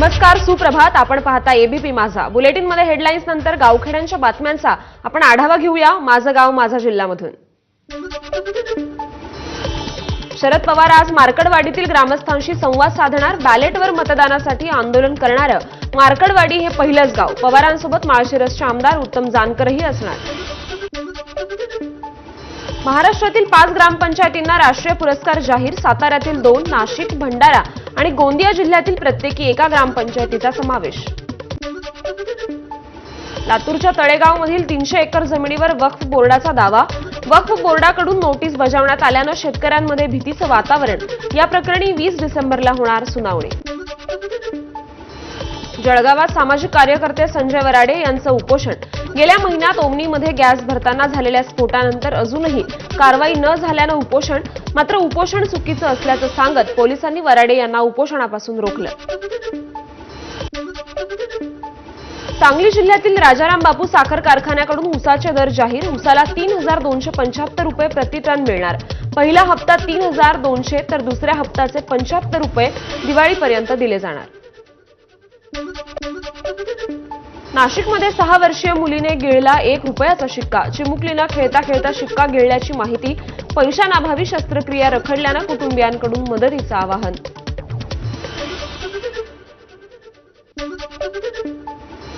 नमस्कार सुप्रभात. आपण पाहता एबीपी माझा. बुलेटिनमध्ये हेडलाईन्स नंतर गावखेड्यांच्या बातम्यांचा आपण आढावा घेऊया माझं गाव माझा जिल्ह्यामधून. शरद पवार आज मार्कडवाडीतील ग्रामस्थांशी संवाद साधणार बॅलेटवर मतदानासाठी आंदोलन करणारं मार्कडवाडी हे पहिलंच गाव. पवारांसोबत माळशिरसचे आमदार उत्तम जानकरही असणार. महाराष्ट्रातील पाच ग्रामपंचायतींना राष्ट्रीय पुरस्कार जाहीर साताऱ्यातील दोन नाशिक भंडारा आणि गोंदिया जिल्ह्यातील प्रत्येकी एका ग्रामपंचायतीचा समावेश. लातूरच्या तळेगावमधील तीनशे एकर जमिनीवर वक्फ बोर्डाचा दावा. वक्फ बोर्डाकडून नोटीस बजावण्यात आल्यानं शेतकऱ्यांमध्ये भीतीचं वातावरण. या प्रकरणी वीस डिसेंबरला होणार सुनावणी. जळगावात सामाजिक कार्यकर्ते संजय वराडे यांचं उपोषण. गेल्या महिन्यात ओमनीमध्ये गॅस भरताना झालेल्या स्फोटानंतर अजूनही कारवाई न झाल्यानं उपोषण मात्र उपोषण चुकीचं असल्याचं सांगत पोलिसांनी वराडे यांना उपोषणापासून रोखलं. सांगली जिल्ह्यातील राजाराम बापू साखर कारखान्याकडून उसाचे दर जाहीर. उसाला तीन हजार दोनशे पंच्याहत्तर रुपये प्रति टन मिळणार. पहिला हप्ता तीन हजार दोनशे तर दुसऱ्या हप्त्याचे पंच्याहत्तर रुपये दिवाळीपर्यंत दिले जाणार. नाशिकमध्ये सहा वर्षीय मुलीने गिळला एक रुपयाचा शिक्का. चिमुकलीनं खेळता खेळता शिक्का गिळल्याची माहिती पैशांअभावी शस्त्रक्रिया रखडल्यानं कुटुंबियांकडून मदतीचं आवाहन.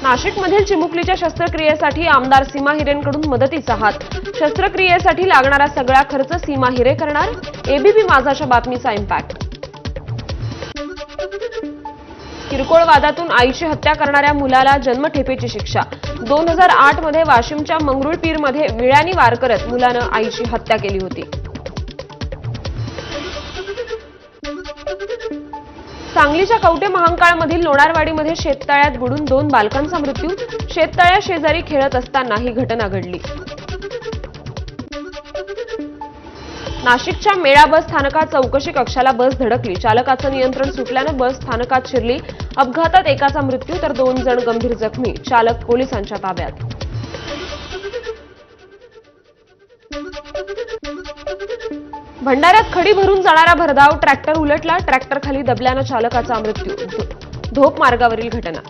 नाशिकमधील चिमुकलीच्या शस्त्रक्रियेसाठी आमदार सीमा हिरेंकडून मदतीचा हात. शस्त्रक्रियेसाठी लागणारा सगळा खर्च सीमा हिरे करणार? एबीपी माझाच्या बातमीचा इम्पॅक्ट किरकोळ वादातून आईची हत्या करणाऱ्या मुलाला जन्मठेपेची शिक्षा. दोन हजार आठमध्ये वाशिमच्या मंगरुळपीरमध्ये विळ्यानी वार करत मुलानं आईची हत्या केली होती. सांगलीच्या कवटे महांकाळमधील लोणारवाडीमध्ये शेततळ्यात बुडून दोन बालकांचा मृत्यू. शेततळ्या शेजारी खेळत असताना ही घटना घडली. नाशिकच्या मेळा बस स्थानकात चौकशी कक्षाला बस धडकली. चालकाचं नियंत्रण सुटल्यानं बस स्थानकात शिरली. अपघातात एकाचा मृत्यू तर दोन जण गंभीर जखमी. चालक पोलिसांच्या ताब्यात. भंडाऱ्यात खडी भरून जाणारा भरधाव ट्रॅक्टर उलटला. ट्रॅक्टर खाली दबल्यानं चालकाचा मृत्यू. धोप मार्गावरील घटना.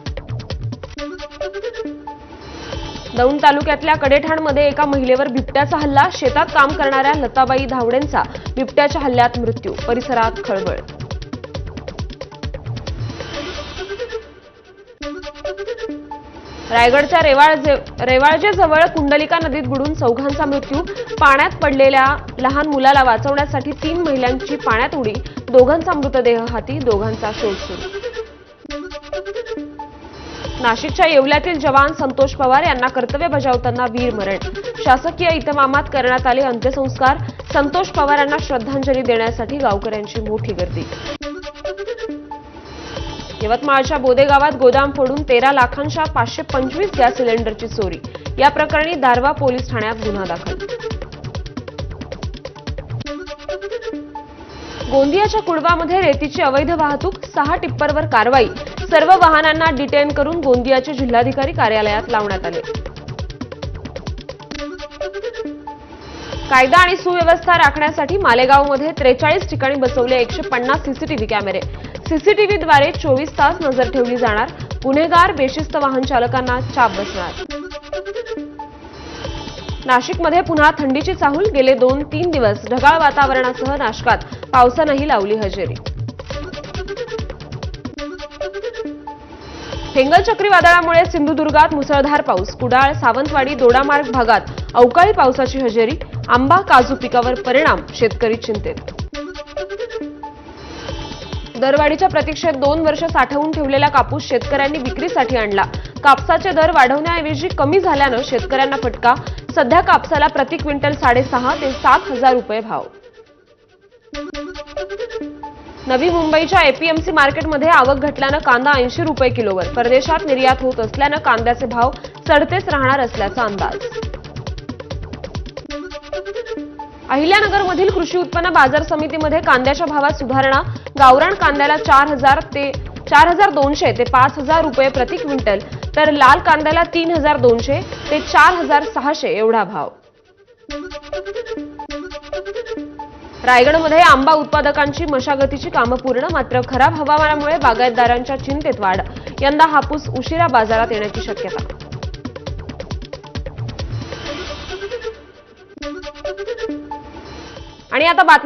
दौंड तालुक्यातल्या कडेठाणमध्ये एका महिलेवर बिबट्याचा हल्ला. शेतात काम करणाऱ्या लताबाई धावडेंचा बिबट्याच्या हल्ल्यात मृत्यू. परिसरात खळबळ. रायगडच्या रेवाळ रेवाळजेजवळ कुंडलिका नदीत बुडून चौघांचा मृत्यू. पाण्यात पडलेल्या लहान मुलाला वाचवण्यासाठी तीन महिलांची पाण्यात उडी. दोघांचा मृतदेह हाती दोघांचा शोध सुरू. नाशिकच्या येवल्यातील जवान संतोष पवार यांना कर्तव्य बजावताना वीर मरण. शासकीय इतमामात करण्यात आले अंत्यसंस्कार. संतोष पवार यांना श्रद्धांजली देण्यासाठी गावकऱ्यांची मोठी गर्दी. यवतमाळच्या बोदे गावात गोदाम फोडून तेरा लाखांच्या पाचशे पंचवीस गॅस सिलेंडरची चोरी. या प्रकरणी दारवा पोलीस ठाण्यात गुन्हा दाखल. गोंदियाच्या कुडवामध्ये रेतीची अवैध वाहतूक सहा टिप्परवर कारवाई. सर्व वाहनांना डिटेन करून गोंदियाचे जिल्हाधिकारी कार्यालयात लावण्यात आले. कायदा आणि सुव्यवस्था राखण्यासाठी मालेगावमध्ये त्रेचाळीस ठिकाणी बसवले एकशे पन्नास सीसीटीव्ही कॅमेरे. सीसीटीव्हीद्वारे चोवीस तास नजर ठेवली जाणार. गुन्हेगार बेशिस्त वाहन चालकांना चाप बसणार. नाशिकमध्ये पुन्हा थंडीची चाहूल. गेले दोन तीन दिवस ढगाळ वातावरणासह नाशकात पावसानंही लावली हजेरी. फेंगल चक्रीवादळामुळे सिंधुदुर्गात मुसळधार पाऊस. कुडाळ सावंतवाडी दोडामार्ग भागात अवकाळी पावसाची हजेरी. आंबा काजू पिकावर परिणाम शेतकरी चिंतेत. दरवाढीच्या प्रतीक्षेत दोन वर्ष साठवून ठेवलेला कापूस शेतकऱ्यांनी विक्रीसाठी आणला. कापसाचे दर वाढवण्याऐवजी कमी झाल्यानं शेतकऱ्यांना फटका. सध्या कापसाला प्रति क्विंटल साडेसहा ते सात हजार रुपये भाव. नवी मुंबईच्या एपीएमसी मार्केटमध्ये आवक घटल्यानं कांदा ऐंशी रुपये किलोवर. परदेशात निर्यात होत असल्यानं कांद्याचे भाव चढतेच राहणार असल्याचा अंदाज. अहिल्यानगरमधील कृषी उत्पन्न बाजार समितीमध्ये कांद्याच्या भावात सुधारणा. गावरान कांद्याला चार हजार ते चार हजार दोनशे ते पाच हजार रुपये प्रति क्विंटल. तर लाल कांद्याला तीन हजार दोनशे ते चार हजार सहाशे एवढा भाव. रायगडमध्ये आंबा उत्पादकांची मशागतीची कामं पूर्ण मात्र खराब हवामानामुळे बागायतदारांच्या चिंतेत वाढ. यंदा हापूस उशिरा बाजारात येण्याची शक्यता. आणि आता बातमी